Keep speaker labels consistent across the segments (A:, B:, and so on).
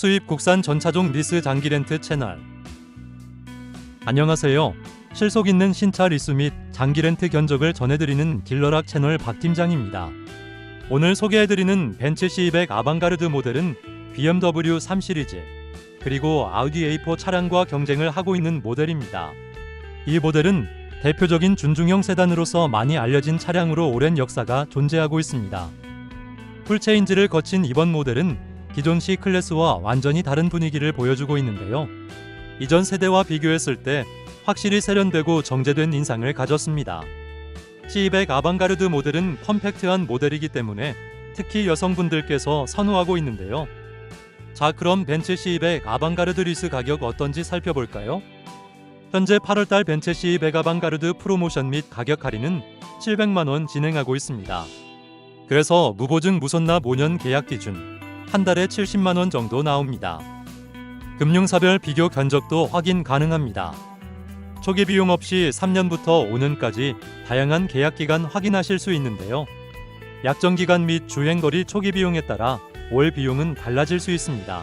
A: 수입 국산 전차종 리스 장기 렌트 채널. 안녕하세요. 실속 있는 신차 리스 및 장기 렌트 견적을 전해드리는 딜러락 채널 박 팀장입니다. 오늘 소개해드리는 벤츠 C200 아방가르드 모델은 BMW 3 시리즈 그리고 아우디 A4 차량과 경쟁을 하고 있는 모델입니다. 이 모델은 대표적인 준중형 세단으로서 많이 알려진 차량으로 오랜 역사가 존재하고 있습니다. 풀체인지를 거친 이번 모델은 기존 C 클래스와 완전히 다른 분위기를 보여주고 있는데요. 이전 세대와 비교했을 때 확실히 세련되고 정제된 인상을 가졌습니다. C200 아방가르드 모델은 컴팩트한 모델이기 때문에 특히 여성분들께서 선호하고 있는데요. 자, 그럼 벤츠 C200 아방가르드 리스 가격 어떤지 살펴볼까요? 현재 8월달 벤츠 C200 아방가르드 프로모션 및 가격 할인은 700만 원 진행하고 있습니다. 그래서 무보증 무선납 5년 계약 기준 한 달에 70만 원 정도 나옵니다. 금융사별 비교 견적도 확인 가능합니다. 초기 비용 없이 3년부터 5년까지 다양한 계약 기간 확인하실 수 있는데요. 약정 기간 및 주행 거리 초기 비용에 따라 월 비용은 달라질 수 있습니다.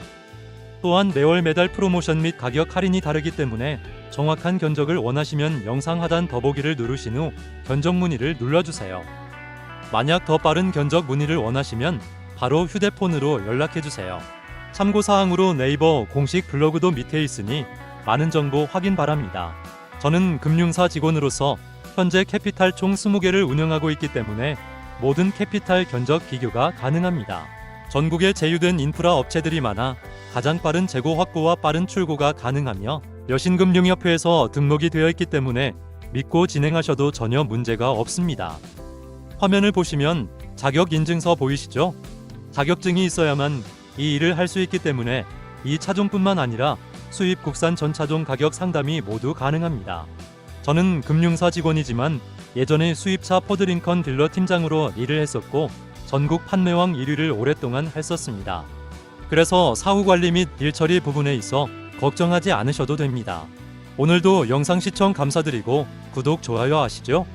A: 또한 매월 매달 프로모션 및 가격 할인이 다르기 때문에 정확한 견적을 원하시면 영상 하단 더보기를 누르신 후 견적 문의를 눌러주세요. 만약 더 빠른 견적 문의를 원하시면 바로 휴대폰으로 연락해 주세요. 참고 사항으로 네이버 공식 블로그도 밑에 있으니 많은 정보 확인 바랍니다. 저는 금융사 직원으로서 현재 캐피탈 총 20개를 운영하고 있기 때문에 모든 캐피탈 견적 비교가 가능합니다. 전국에 제휴된 인프라 업체들이 많아 가장 빠른 재고 확보와 빠른 출고가 가능하며 여신금융협회에서 등록이 되어 있기 때문에 믿고 진행하셔도 전혀 문제가 없습니다. 화면을 보시면 자격 인증서 보이시죠? 자격증이 있어야만 이 일을 할 수 있기 때문에 이 차종뿐만 아니라 수입 국산 전 차종 가격 상담이 모두 가능합니다. 저는 금융사 직원이지만 예전에 수입차 포드링컨 딜러 팀장으로 일을 했었고 전국 판매왕 1위를 오랫동안 했었습니다. 그래서 사후 관리 및 일 처리 부분에 있어 걱정하지 않으셔도 됩니다. 오늘도 영상 시청 감사드리고 구독, 좋아요 하시죠.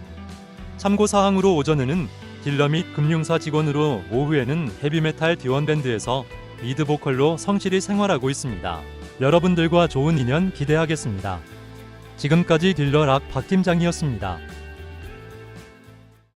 A: 참고 사항으로 오전에는 딜러 및 금융사 직원으로 오후에는 헤비메탈 디원밴드에서 리드 보컬로 성실히 생활하고 있습니다. 여러분들과 좋은 인연 기대하겠습니다. 지금까지 딜러 락 박 팀장이었습니다.